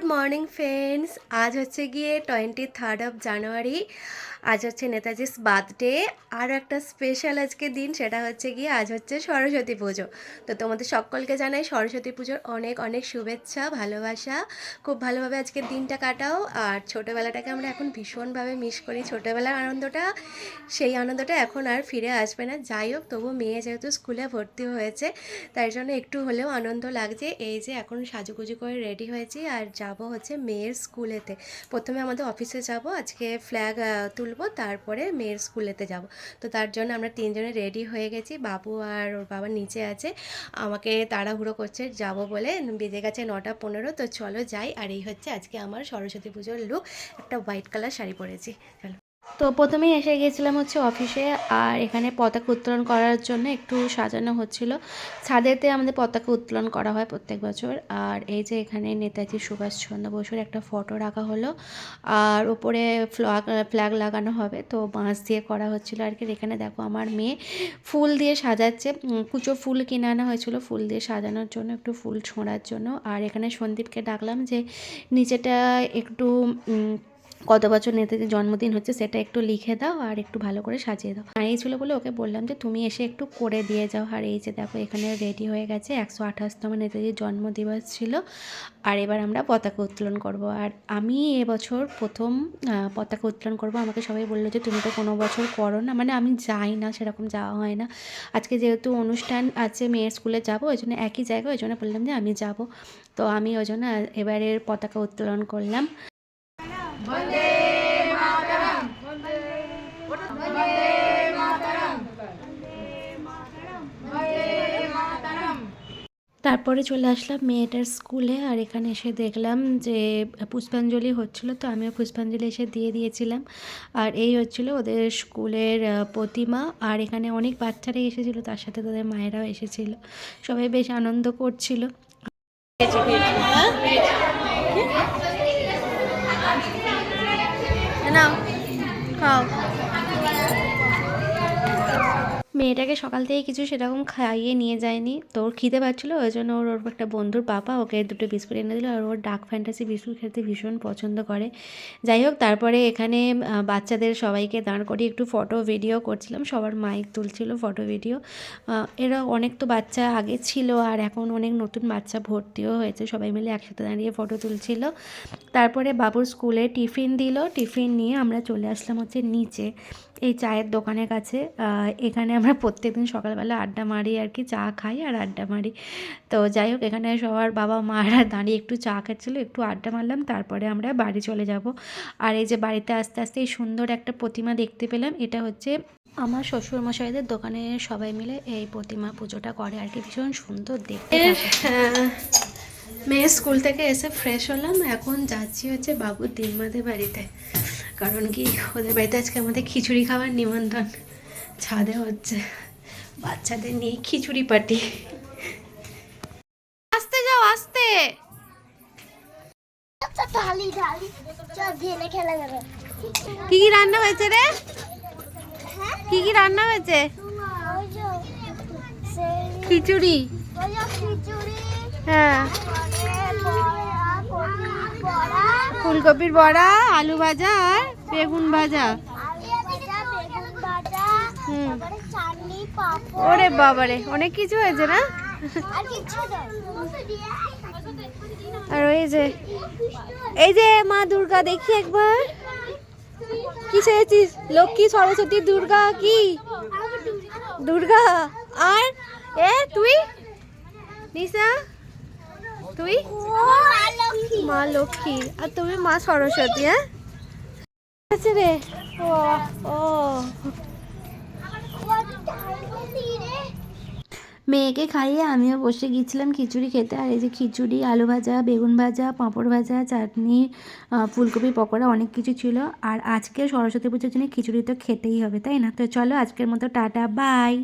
Good morning friends আজ হচ্ছে গিয়ে টোয়েন্টি থার্ড অফ জানুয়ারি আজ হচ্ছে নেতাজিস বার্থডে আর একটা স্পেশাল আজকে দিন, সেটা হচ্ছে গিয়ে আজ হচ্ছে সরস্বতী পুজো। তো তোমাদের সকলকে জানাই সরস্বতী পুজোর অনেক অনেক শুভেচ্ছা, ভালোবাসা। খুব ভালোভাবে আজকের দিনটা কাটাও। আর ছোটোবেলাটাকে আমরা এখন ভীষণভাবে মিস করি। ছোটোবেলার আনন্দটা, সেই আনন্দটা এখন আর ফিরে আসবে না। যাই হোক, তবু মেয়ে যেহেতু স্কুলে ভর্তি হয়েছে, তাই জন্য একটু হলেও আনন্দ লাগছে। এই যে এখন সাজুগুজু করে রেডি হয়েছি। আর যাব হচ্ছে মেয়ের স্কুলেতে। প্রথমে আমাদের অফিসে যাব। আজকে ফ্ল্যাগ তুলবো তারপরে মেয়ের স্কুলেতে যাব। তো তার জন্য আমরা তিনজনে রেডি হয়ে গেছি। বাবু আর ওর বাবা নিচে আছে। আমাকে তাড়াহুড়ো করছে, যাব বলে। বেজে গেছে নটা পনেরো, তো চলো যাই। আর এই হচ্ছে আজকে আমার সরস্বতী পুজোর লুক একটা হোয়াইট কালার শাড়ি পরেছি। চলো। তো প্রথমেই এসে গিয়েছিলাম হচ্ছে অফিসে, আর এখানে পতাকা উত্তোলন করার জন্য একটু সাজানো হচ্ছিল। ছাদেতে আমাদের পতাকা উত্তোলন করা হয় প্রত্যেক বছর। আর এই যে এখানে নেতাজি সুভাষচন্দ্র বসুর একটা ফটো রাখা হলো। আর উপরে ফ্ল্যাগ ফ্ল্যাগ লাগানো হবে, তো বাঁশ দিয়ে করা হচ্ছিল আর কি। এখানে দেখো আমার মেয়ে ফুল দিয়ে সাজাচ্ছে। কুচো ফুল কিনে আনা হয়েছিল ফুল দিয়ে সাজানোর জন্য, একটু ফুল ছোঁড়ার জন্য। আর এখানে সন্দীপকে ডাকলাম যে, নিচেটা একটু কত বছর নেতাজির জন্মদিন হচ্ছে সেটা একটু লিখে দাও আর একটু ভালো করে সাজিয়ে দাও। আর এই দাঁড়িয়েছিল বলে ওকে বললাম যে, তুমি এসে একটু করে দিয়ে যাও। আর এই যে দেখো, এখানে রেডি হয়ে গেছে একশো আঠাশতম নেতাজির জন্মদিবস ছিল। আর এবার আমরা পতাকা উত্তোলন করব। আর আমি এবছর প্রথম পতাকা উত্তোলন করব। আমাকে সবাই বলল যে, তুমি তো কোনো বছর করো না। মানে আমি যাই না, সেরকম যাওয়া হয় না। আজকে যেহেতু অনুষ্ঠান আছে, মেয়ের স্কুলে যাব, ওই জন্য একই জায়গায়, ওই জন্য বললাম যে, আমি যাব। তো আমি ওই জন্য এবারের পতাকা উত্তোলন করলাম। তারপরে চলে আসলাম মেয়েটার স্কুলে আর এখানে এসে দেখলাম যে পুষ্পাঞ্জলি হচ্ছিল তো আমিও পুষ্পাঞ্জলি এসে দিয়ে দিয়েছিলাম। আর এই হচ্ছিল ওদের স্কুলের প্রতিমা আর এখানে অনেক বাচ্চারাই এসেছিল তার সাথে তাদের মায়েরাও এসেছিল। সবাই বেশ আনন্দ করছিল। নাও খাও। মেয়েটাকে সকাল থেকে কিছু সেরকম খাইয়ে নিয়ে যায়নি। তো ওর খিদে পাচ্ছিলো, ওই জন্য ওর ওর একটা বন্ধুর পাপা ওকে দুটো বিস্কুট এনে দিল আর ওর ডার্ক ফ্যান্টাসি বিস্কুট খেতে ভীষণ পছন্দ করে। যাই হোক, তারপরে এখানে বাচ্চাদের সবাইকে দাঁড় করিয়ে একটু ফটো ভিডিও করছিলাম। সবার মাইক তুলছিল ফটো ভিডিও এরা অনেক তো বাচ্চা আগে ছিল আর এখন অনেক নতুন বাচ্চা ভর্তিও হয়েছে। সবাই মিলে একসাথে দাঁড়িয়ে ফটো তুলছিল। তারপরে বাবুর স্কুলে টিফিন দিল। টিফিন নিয়ে আমরা চলে আসলাম হচ্ছে নিচে। এই চায়ের দোকানের কাছে এখানে আমরা প্রত্যেকদিন সকালবেলা আড্ডা মারি আর কি চা খাই আর আড্ডা মারি। তো যাই হোক এখানে সবার বাবা মারা দাঁড়িয়ে একটু চা খাচ্ছিলো একটু আড্ডা মারলাম তারপরে আমরা বাড়ি চলে যাব। আর এই যে বাড়িতে আস্তে আস্তে এই সুন্দর একটা প্রতিমা দেখতে পেলাম এটা হচ্ছে আমার শ্বশুর মশাইদের দোকানে সবাই মিলে এই প্রতিমা পুজোটা করে আর কি ভীষণ সুন্দর দেখতে মেয়ে স্কুল থেকে এসে ফ্রেশ হলাম এখন যাচ্ছি হচ্ছে বাবুর দিনমাদের বাড়িতে। কারণ কি, ওদের বাড়িতে আজকে আমাদের খিচুড়ি খাওয়ার নিমন্ত্রণ। ছাদে হচ্ছে। বাচ্চাদের নিয়ে খিচুড়ি পার্টি। আসতে যাও, আসতে। কি কি রান্না হয়েছে রে? কি কি রান্না হয়েছে? খিচুড়ি। হ্যাঁ। ফুলকপির বড়া, আলু ভাজা আর বেগুন ভাজা। ওরে বাবারে, অনেক কিছু হয়েছে না? আর ওই যে, এই যে মা দুর্গা, দেখি একবার। কি চেয়েছিস লক্ষ্মী, সরস্বতী, দুর্গা কি? দুর্গা, আর এ, তুই? নিশা? তুই? মা লক্ষ্মী। আর তুমি মা সরস্বতী হ্যাঁ? আছে রে। ও মেয়েকে খাইয়ে আমিও বসে গিয়েছিলাম খিচুড়ি খেতে। আর এই যে খিচুড়ি, আলু ভাজা, বেগুন ভাজা, পাঁপড় ভাজা, চাটনি ফুলকপি, পকোড়া অনেক কিছু ছিল। আর আজকে সরস্বতী পুজোর জন্য খিচুড়ি তো খেতেই হবে, তাই না? তো চলো আজকের মতো টাটা, বাই।